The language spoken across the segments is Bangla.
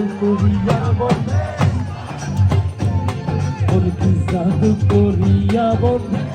জাদু করিয়া বন্ধে। ওর কি জাদু করিয়া বন্ধে?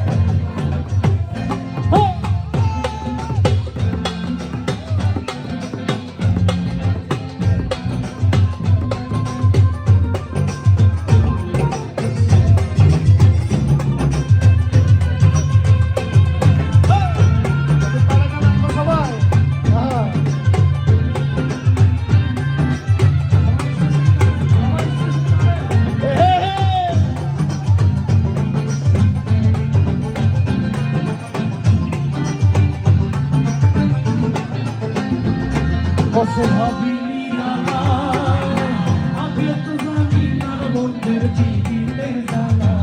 বসে ভাবিনি আগে তো জানি না বন্ধের জীবিতের জ্বালা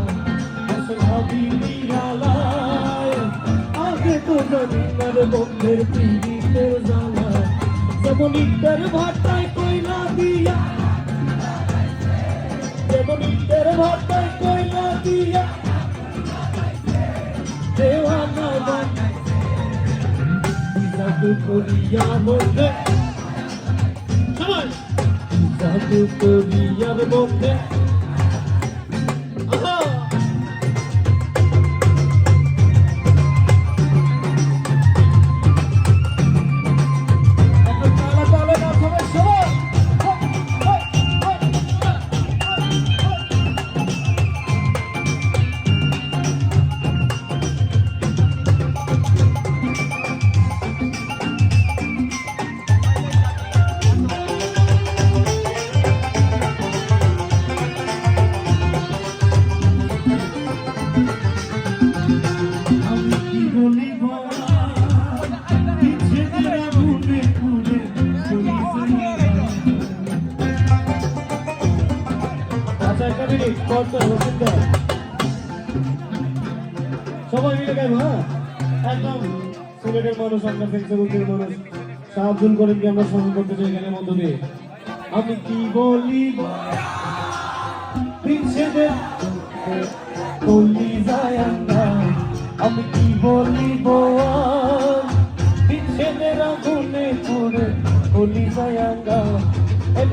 বসে ভাবিনি আগে তো না ভাটায় কইলা দিয়া, যেমন ইটের ভাটায় কইলা দিয়া, দেওয়ানা বানাই জাদু করিয়া মধ্যে জাদু করিয়ার মধ্যে আহা! সবাই মিলে গাইব হ্যাঁ? একদম সিলেটের মানুষ, আমরা ফেন্সাগুটির মানুষ। সাহায্য করেন কি আমরা স্মরণ করতে চাই এখানে মধ্য দিয়ে। আমি কি বলি আমি কি বলিব বলি যায় এত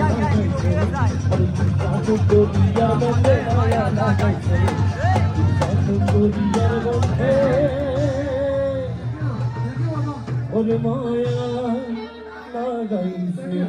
লাগাইছে জাদু করিয়ার বন্ধে মায়া জাদু করিয়ার বন্ধে ওরে মায়া লাগাইছে